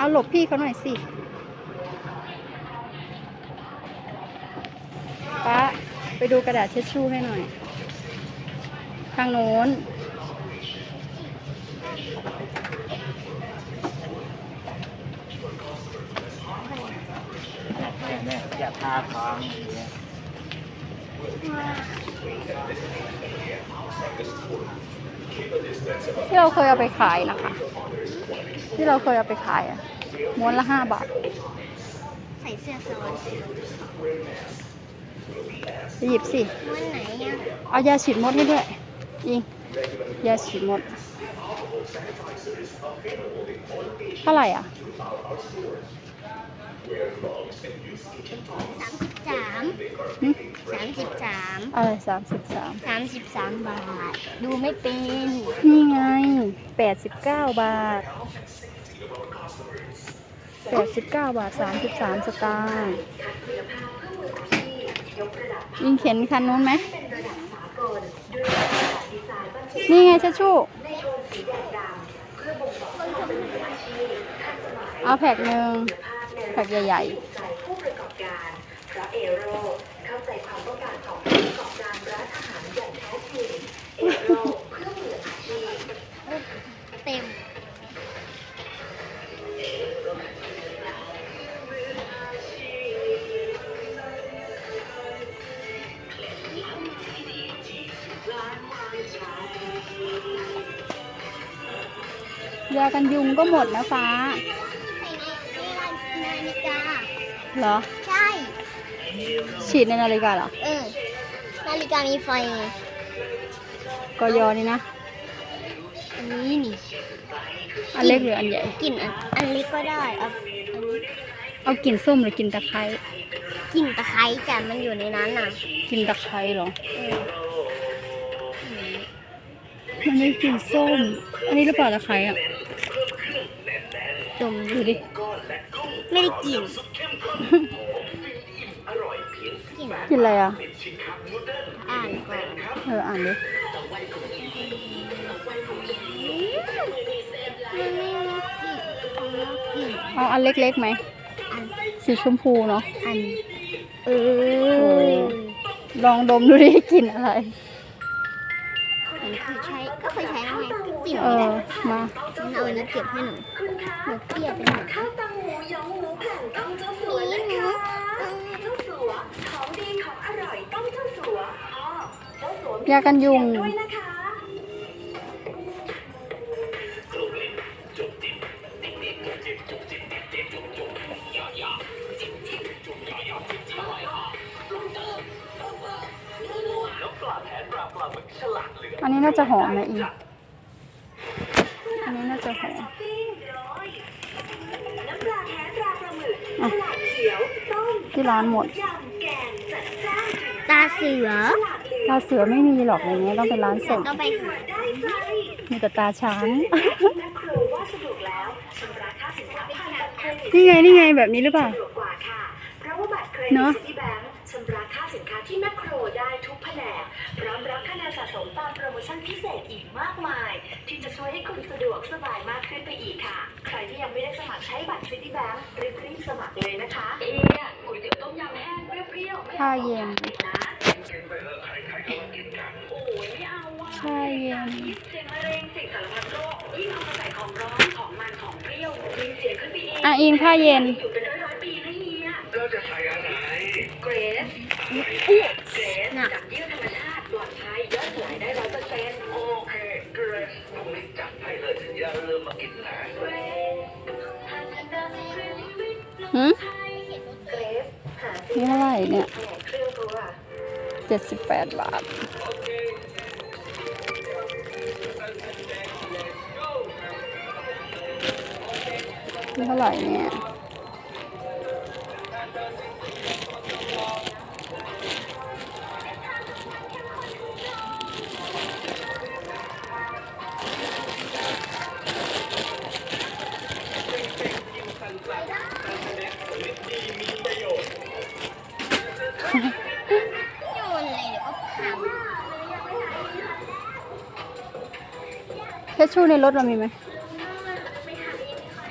เอาหลบพี่เขาหน่อยสิป้าไปดูกระดาษเช็ดชู่ให้หน่อย ทางโน้นแม่อย่าทาค้างอย่างเงี้ย ที่เราเคยเอาไปขายนะคะ ที่เราเคยเอาไปขายอะม้วนละห้าบาท ใส่เสื้อซ้อนไปหยิบสิม้วนไหนอะเอายาฉีดมดให้ด้วยยิงยาฉีดมดเท่าไหร่อะ สามสิบสามหึสามสิบสามอะไรสามสิบสามสามสิบสามบาท ดูไม่เป็น นี่ไงแปดสิบเก้าบาทแปดสิบเก้าบาทสามสิบสามสตางค์ยิงเข็นคันนู้นไหม นี่ไงเชดชู่เอาแพ็กหนึ่ง แพ็กใหญ่ผู้ประกอบการเพราะเอโรเข้าใจความต้องการของผู้ประกอบการร้านอาหารอย่างแท้จริงเอโรเพื่อมืออาชีพเต็มๆยากันยุงก็หมดนะฟ้า เหรอ ใช่ ฉีดในนาฬิกาเหรอ เออ นาฬิกามีไฟไงกยอนี่นะ อันนี้นี่ อันเล็กหรืออันใหญ่ กลิ่นอันอันเล็กก็ได้เอาอันนี้เอากลิ่นส้มหรือกลิ่นตะไคร้กลิ่นตะไคร้แต่มันอยู่ในนั้นน่ะกลิ่นตะไคร้เหรอ เออมันไม่กลิ่นส้ม อันนี้หรือเปล่าตะไคร้อะ ดมดูดิ ไม่ได้กลิ่นกลิ่นกลิ่นอะไรอะ อ่านก่อนเออ อ่านดิมันไม่มีกลิ่นคำว่ากลิ่นเอาอันเล็กๆไหม อันสีชมพูเนาะ อัน เอโอ้อลองดมดูดิกลิ่นอะไร มันคือใช้ ก็เคยใช้แล้วไงก็กลิ่นเอนี่อแหละมา งั้นเอาอันนี้เก็บให้หนูคุณคะหนูเปรี้ยวเป็นหนูข้าวตังหมูยองหมูแผ่น ต้องเจ้าสัวนะคะเจ้าสัวของดีของอร่อยต้องเจ้าสัวอ๋อเจ้าสัวมียากันยุง ด้วยนะคะอันนี้น่าจะหอมนะอีอั ที่ร้านหมดยำแกงจัดจ้านถึงตาเสือฉลาดเหลือตาเสือไม่มีหรอกอย่างเงี้ยต้องเป็นร้านสดต้องไปหาได้ใจมีแต่ตาช้างแม่ครูว่าสะดวกแล้วชำระค่าสินค้าผ่านบัตรเครดิตนี่ไงนี่ไงแบบนี้หรือเปล่าสะดวกกว่าค่ะเพราะว่าบัตรเครดิเนตอะซิตี้แบงค์ชำระค่าสินค้าที่แมคโครได้ทุกแผนกพร้อมรับคะแนนสะสมตามโปรโมชั่นพิเศษอีกมากมาย ที่จะช่วยให้คุณสะดวกสบายมากขึ้นไปอีกค่ะ ใครที่ยังไม่ได้สมัครใช้บัตรซิตี้แบงค์รีบๆสมัครเลยนะคะ เอ๊ะก๋วยเตี๋ยวต้มยำแห้งเปรี้ยวๆไม่ผ้าเอาเย็นนะโอ้ยไม่เอาอะผ้าเย็นเสียงมะเร็งเสียงสารพัดโรคยิ่งเอามาใส่ของร้อนของมันของเปรี้ยวยิ่งเสียงขึ้นไปอีกอะอิงผ้าเย็นอยู่เป็นร้อยๆปีนะเฮียเราจะใส่อะไรเก เท่าไรเนี่ยเครื่องตัวเจ็ดสิบแปดบาท นี่เท่าไหร่เนี่ย ชรชูในรถเรามีไหม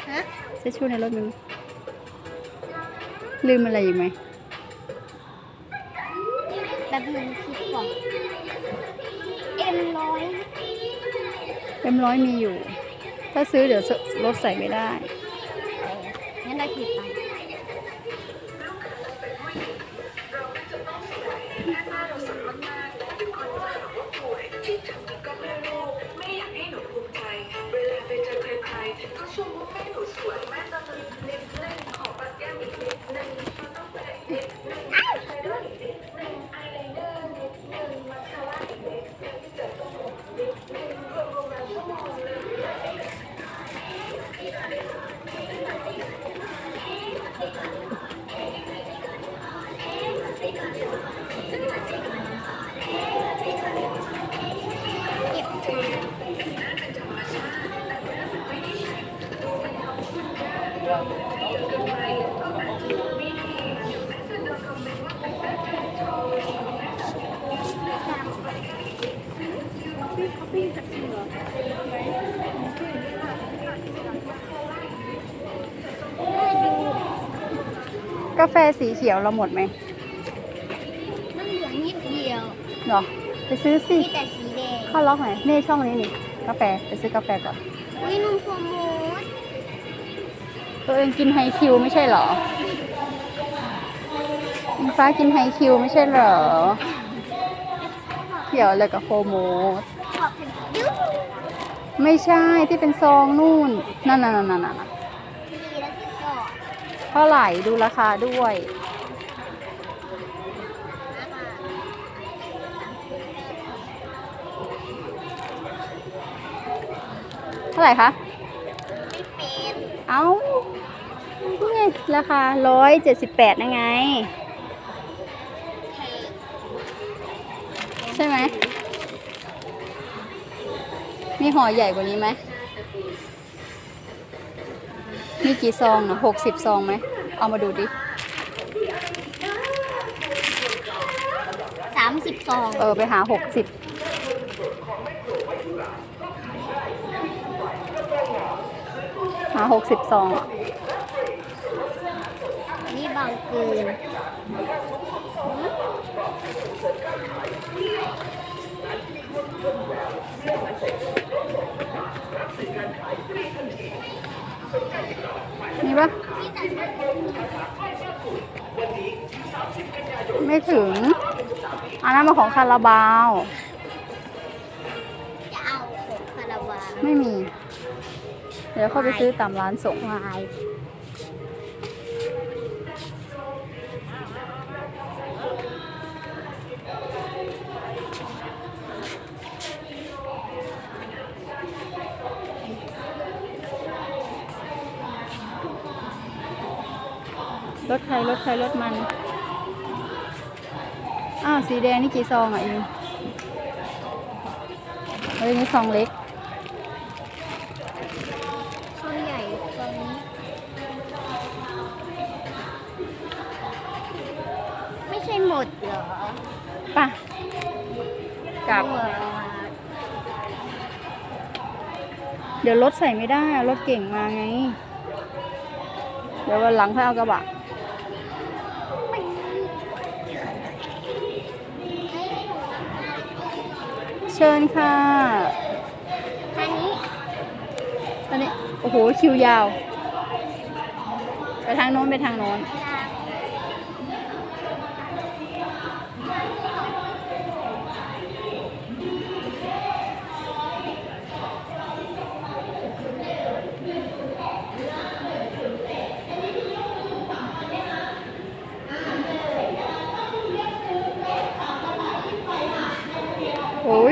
ฮะเสื้อชูในรถมึงลืมอะไรอีกไหมแบบหนึ่งคิดก่อนเอ็มร้อยเอ็มร้อยมีอยู่ ถ้าซื้อเดี๋ยวรถใส่ไม่ได้งั้นเราคิดไป กาแฟสีเขียวเราหมดไหมมันเหลือนิดเดียวเหรอไปซื้อสิมีแต่สีแดงเข้าล็อกไหนนี่ช่องนี้นี่ กาแฟไปซื้อกาแฟก่อน อุ้ยนุ่มโฟมมูสตัวเองกินไฮคิวไม่ใช่เหรออิงฟ้ากินไฮคิวไม่ใช่เหรอ เกี่ยวอะไรกับโฟโมสขอบคุณยุบ ไม่ใช่ที่เป็นซองนู่น นั่นนั่นนั่นนั่นดีแล้วที่ก่อนเท่าไหร่ดูราคาด้วย เท่าไหร่คะไม่เป็นเอ้านี่ไงราคาร้อยเจ็ดสิบแปดนะไงแพงใช่ไหม มีห่อใหญ่กว่านี้ไหม มีกี่ซองนะหกสิบซองไหม เอามาดูดิสามสิบสอง เออ ไปหาหกสิบหาหกสิบซองอะอันนี้บางเกิน มีปะไม่ถึง อันนั้นมาของคาราบาว จะเอาของคาราวานไม่มี เดี๋ยวเข้าไปซื้อตามร้านส่งวาย รถใครรถใครรถมัน อ้าว สีแดงนี่กี่ซองอะอิงเฮ้ยนี่ซองเล็กช่องใหญ่ตรงนี้ ไม่ใช่หมดเหรอป่ะกลับเหรอเดี๋ยวรถใส่ไม่ได้อะรถเก่งมาไง เดี๋ยววันหลังค่อยเอากระบะ เชิญค่ะทางนี้ตอนนี้ โอ้โห คิวยาว ไปทางโน้น ไปทางโน้น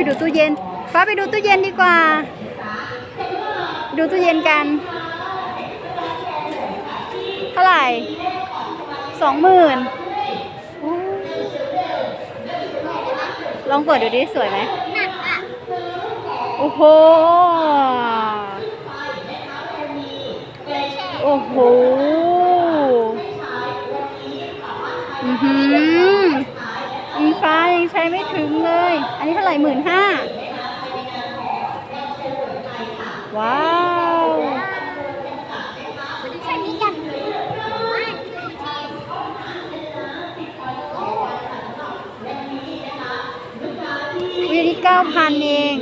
ดูตู้เย็น ฟ้าไปดูตู้เย็นดีกว่า ดูตู้เย็นกัน เท่าไหร่สองหมื่นลองเปิดดูดิ สวยไหมโอ้โห โอ้โห อือหือ ฟ้ยังใช้ไม่ถึงเลย อันนี้เท่าไหร่หมื่นห้าว้าวใช้นี้กันวีที่เก้าพันเอง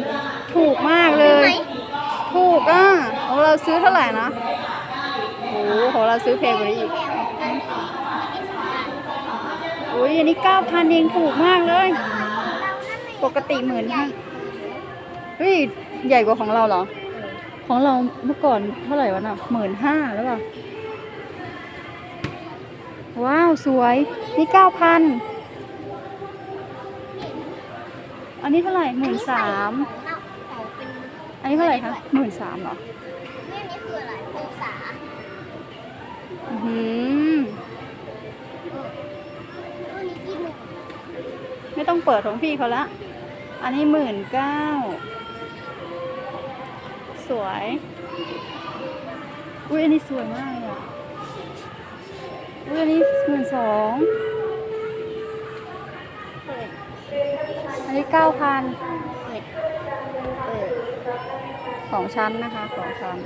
ถูกมากเลย ถูกอะของเราซื้อเท่าไหร่นะโอ้โหของเราซื้อแพงกว่านี้อีก อุ้ยอันนี้เก้าพันเองถูกมากเลย ปกติหมื่นห้าเฮ้ยใหญ่กว่าของเราเหรอ ของเราเมื่อก่อนเท่าไหร่วะน่ะหมื่นห้าแล้วป่ะ ว้าวสวย นี่เก้าพันอันนี้เท่าไหร่หมื่นสามอันนี้เท่าไหร่คะหมื่นสามเหรอนี่นี่คืออะไรองศาอือหือ รุ่นนี้กี่หมื่น ไม่ต้องเปิดของพี่เขาละ อันนี้หมื่นเก้า สวย อุ้ยอันนี้สวยมากเลยอะ อุ้ยอันนี้หมื่นสองเปิดอันนี้เก้าพันเปิดเปิดสองชั้นนะคะสองชั้น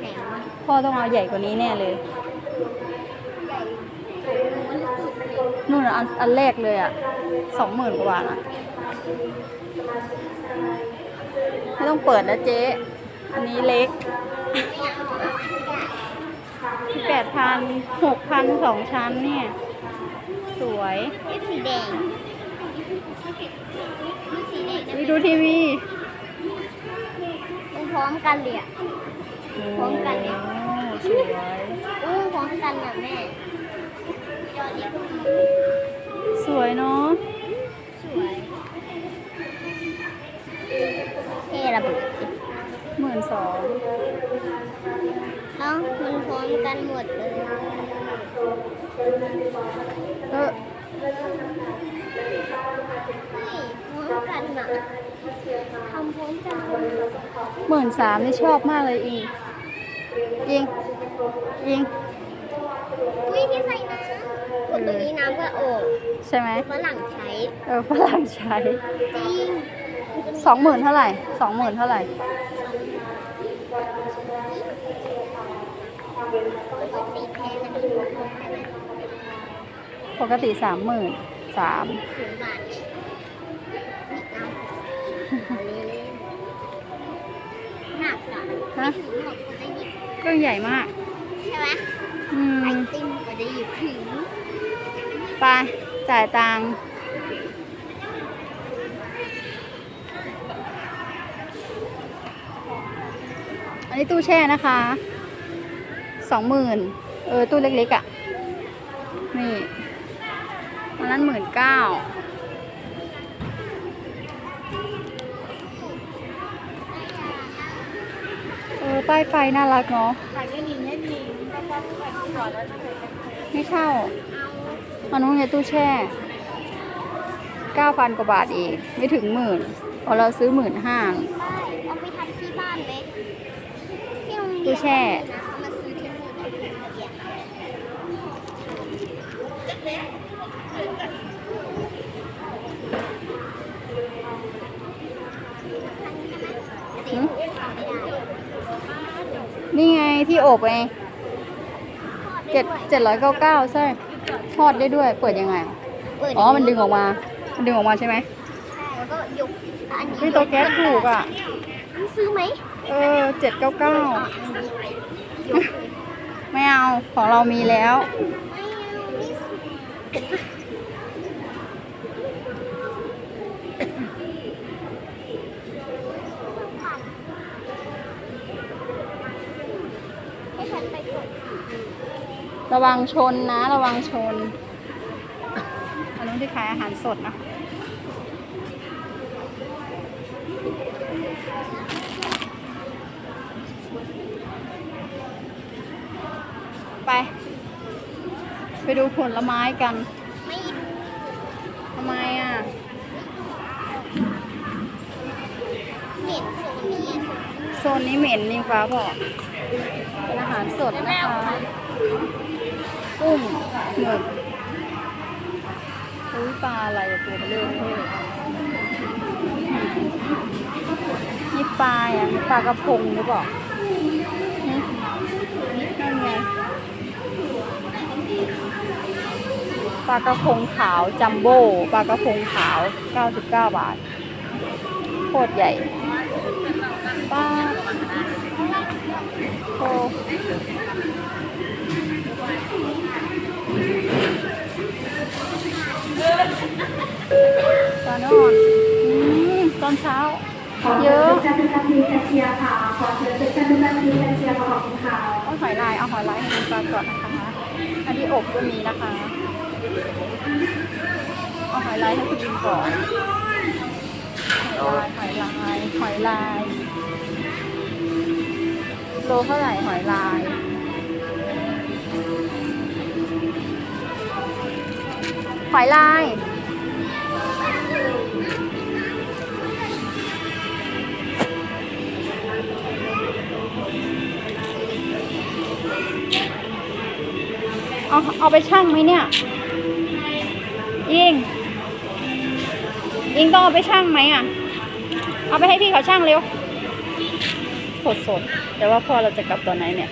แข็งมากพ่อต้องเอาใหญ่กว่านี้แน่เลย นู่นอะอันอันแรกเลยอะสองหมื่นกว่าบาทอะ ไม่ต้องเปิดนะเจ๊ อันนี้เล็กแปดพันหกพันสองชั้นเนี่ย สวยนี่สีแดงนี่สีแดงไปดูทีวีมันพร้อมกันเลยอะพร้อมกันเลยโอ้สวยอู้พร้อมกันน่ะแม่ วยเนาะสวยเท่ระเบิดหมื่นสองเอ้ามันพร้อมกันหมดเลยเออเฮ้ยพร้อมกันอะทำพร้อมกันหมื่นสามนี่ชอบมากเลยอิงอิงอิง อุ้ยที่ใส่น้ำกด ตรงนี้น้ำก็โอบใช่ไหมฝรั่งใช้เออฝรั่งใช้จริงสองหมื่นเท่าไหร่สองหมื่นเท่าไหร่ปกติแพงนะปกติสามหมื่นสามศูนย์บาทเอาอันนี้หนักอะฮะถึงหมดก็ได้หยิบเครื่องใหญ่มาก ใช่ไหมอืไอมติมก็ได้หยิบถึง ไป จ่ายตังค์อันนี้ตู้แช่นะคะสองหมื่นเออ ตู้เล็กๆอะ่ะ นี่อันนั้นหมื่นเก้าเออ ป้ายไฟน่ารักเนาะไม่เข้า อันนู้นไงตู้แช่เก้าพันกว่าบาทเองไม่ถึงหมื่นพอเราซื้อหมื่นห้าป้ายเอาไปทำที่บ้านเลยที่โรงเรียนตู้แช่นะเขามาซื้อที่นี่แบบละเอียดหึนี่ไงที่อบไงเจ็ดเจ็ดร้อยเก้าเก้าใช่ ทอดได้ด้วย เปิดยังไงเปิดอ๋อ มันดึงออกมา มันดึงออกมาใช่ไหมใช่แล้วก็ยกอันนี้นี่ตัวแก๊สถูกอะ ซื้อไหมเออเจ็ดเก้าเก้าอ๋ออันนี้ยกเลยไม่เอา ของเรามีแล้ว ไม่เอาไม่ซื้อให้ฉันไปกด ระวังชนนะ ระวังชน อันนู้นที่ขายอาหารสดนะไป ไปดูผลไม้กันไม่ดูทำไมอะเหม็นโซนนี้อะโซนนี้เหม็นนี่ฟ้าบอกเป็นอาหารสดนะคะ กุ้งหมึกอุ้ยปลาอะไรอะตัวเบลอเลยนี่ปลาอะปลากระพงหรือเปล่านั่นไงปลากระพงขาวจัมโบ้ปลากระพงขาว 99 บาท โคตรใหญ่ปลาโอ้ ปลาโนอนอืมตอนเช้า เยอะขอเชิญทุกท่านที่แคชเชียร์ค่ะขอเชิญทุกท่านที่แคชเชียร์ขอบคุณค่ะเอาหอยลายเอาหอยลายให้ดูปลาก่อนนะคะ อันนี้อบก็มีนะคะ เอาหอยลายให้คุณดูก่อนหอยลายหอยลายหอยลาย โลเท่าไหร่หอยลาย หอยลาย เอาเอาไปชั่งไหมเนี่ย ยิง ยิงต้องเอาไปชั่งไหมอะ เอาไปให้พี่เขาชั่งเร็วสดสดๆ แต่ว่าพ่อเราจะกลับตอนไหนเนี่ย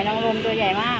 อยนางรมตัวใหญ่มาก